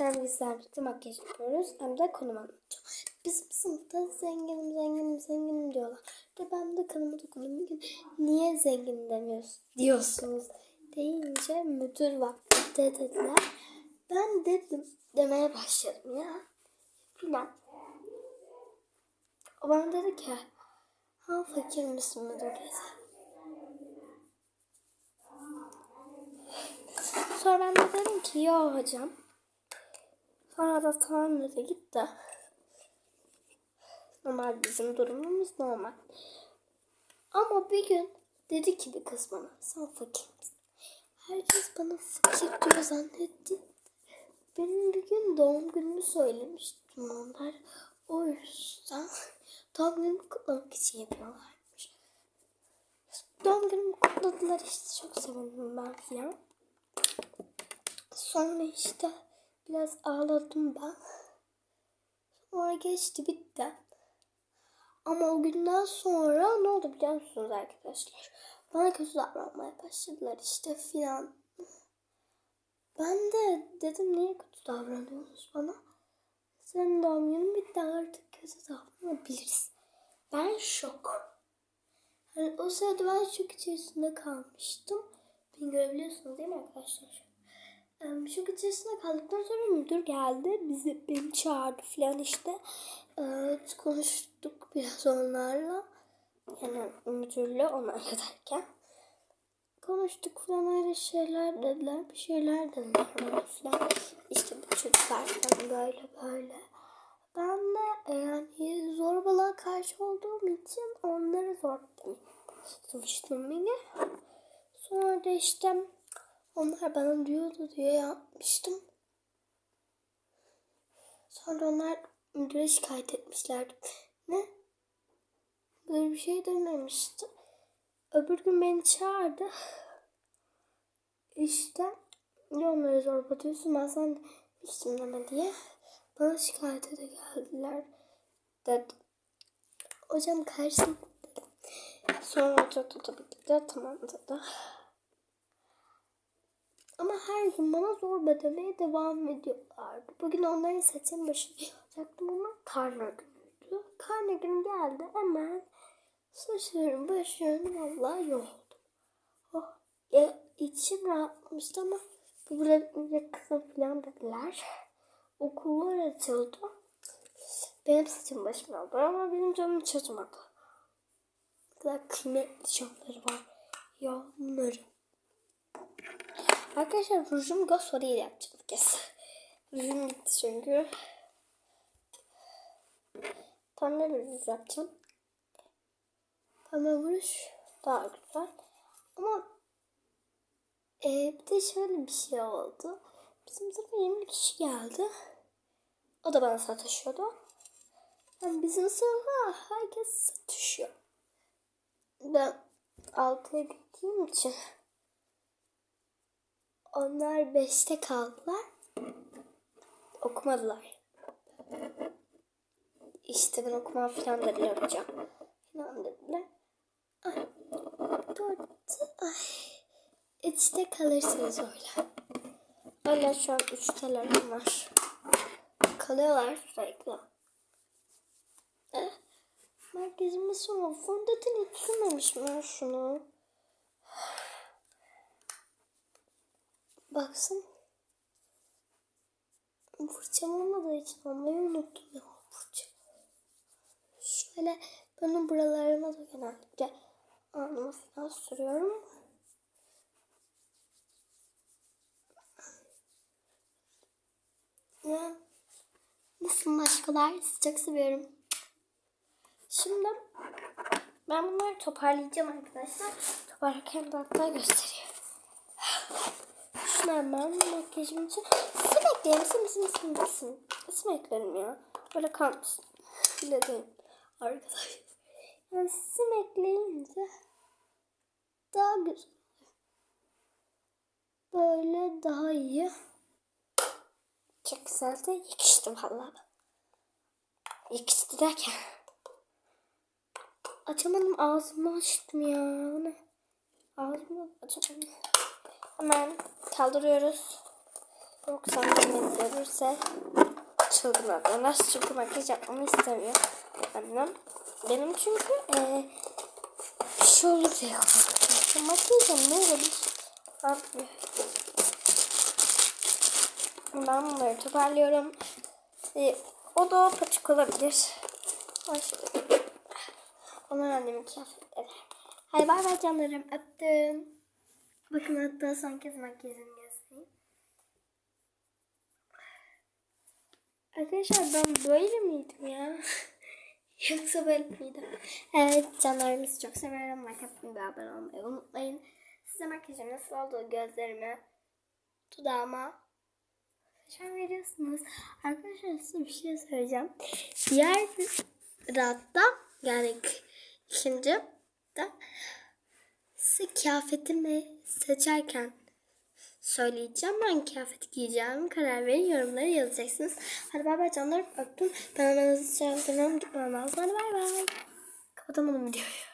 Arkadaşlar birlikte makyaj yapıyoruz. Hem de konum anlatacağım. Bizim sınıfta zenginim zenginim zenginim diyorlar. De ben de kanıma dokundum. Bir niye zengin demiyorsun, diyorsunuz deyince müdür vakti dediler. Ben dedim demeye başladım ya. Bilmem. O bana dedi ki ha fakir misin müdür dedi. Sonra ben de dedim ki yo hocam. Sonra da tamam dedi git de. Normal bizim durumumuz normal. Ama bir gün dedi ki bir kız bana sen fakir misin? Herkes bana fakir diyor zannetti. Benim bir gün doğum günümü söylemiştim onlar. O yüzden doğum günümü kutlamak için yapıyorlarmış. Doğum günümü kutladılar işte çok sevindim ben filan. Sonra işte biraz ağladım ben. Sonra geçti bitti. Ama o günden sonra ne oldu biliyor musunuz arkadaşlar? Bana kötü davranmaya başladılar işte filan. Ben de dedim niye kötü davranıyorsunuz bana? Senin doğum günün bitti artık kötü davranabiliriz. Ben şok. Yani o sırada ben şok içerisinde kalmıştım. Beni görebiliyorsunuz değil mi arkadaşlar? Em, Şok içerisinde kaldıktan sonra müdür geldi. Bizi beni çağırdı falan işte. Ee, konuştuk biraz onlarla. Yani müdürle onlar derken. Konuştuk falan öyle şeyler dediler. Bir şeyler dediler bana falan. İşte bu çocuklar falan böyle böyle. Ben de e, yani zorbalığa karşı olduğum için onları zorbaladım. Çalıştım beni. Sonra da işte onlar bana diyordu diye yapmıştım. Sonra onlar müdüre şikayet etmişlerdi. Ne? Böyle bir şey dememişti. Öbür gün beni çağırdı. İşte niye onları zorba diyorsun ben sana demiştim deme diye. Bana şikayete de geldiler. Dedim. Hocam karşısında dedim. Sonra hoca da tabii tamam dedi. Ama her gün bana zorba demeye devam ediyorlardı. Bugün onların saçın başını yapacaktım ama karne günüydü. Karne günü geldi hemen saçlarım başlarım vallahi yok oldu. Oh, ya, içim rahatlamıştı ama bu burada kızım falan dediler. Okullar açıldı. Benim saçım başım aldı ama benim canım hiç acımadı. Ne kadar kıymetli şapları var. Ya bunları. Arkadaşlar rujum göz oraya yapacağım bir kez. Rujum gitti çünkü. Pembe bir ruj yapacağım. Pembe ruj daha güzel. Ama e, bir de şöyle bir şey oldu. Bizim yeni bir kişi geldi. O da bana satışıyordu. Yani bizim sınıfa herkes satışıyor. Ben altıya gittiğim için onlar beşte kaldılar. Okumadılar. İşte ben okuma falan dediler hocam. Falan dediler. Ay, dörtte, ay. Üçte kalırsınız öyle. Hala şu an üçteler var. Kalıyorlar sürekli. Eh, merkezime sonra fondöten hiç sürmemişim ben şunu. Baksın. Fırçam olmadığı için almayı unuttum ya fırça. Şöyle benim buralarıma da genellikle alnıma falan sürüyorum. Ya, nasıl başkalar? Çok seviyorum. Şimdi ben bunları toparlayacağım arkadaşlar. Toparlarken de hatta göstereyim. Şunu hemen makyajım için. İsim ekleyelim. İsim isim isim isim. İsim eklerim ya. Böyle kalmasın. Bile değil. Arkadaşlar. Yani isim ekleyince daha güzel. Böyle daha iyi. Çok güzel de yakıştı valla. Yakıştı derken. Açamadım ağzımı açtım ya. Ağzımı açamadım. Hemen kaldırıyoruz. Yoksa annem görürse çılgına Nasıl çünkü makyaj yapmamı istemiyor annem. Benim çünkü eee bir şey olur diye korkuyorum. Makyajım ne olabilir? Abi. Ben bunları toparlıyorum. Ee, o da paçık olabilir. Onlar annemin kıyafetleri. Hadi bay bay canlarım. Öptüm. Bakın hatta son kez makyajımı göstereyim. Arkadaşlar ben böyle miydim ya? Yoksa böyle miydim? Evet canlarımızı çok atmayı ve abone olmayı unutmayın. Size makyajım nasıl olduğu gözlerime, dudağıma Şan veriyorsunuz. Arkadaşlar size bir şey söyleyeceğim. Diğer rahatta yani ikinci da size kıyafetimi seçerken söyleyeceğim. Ben kıyafeti giyeceğim. Karar verin. Yorumlara yazacaksınız. Hadi bay bay canlarım. Öptüm. Ben hemen hızlı çağırdım. Gitmem lazım. Hadi bay bay. Kapatamadım videoyu.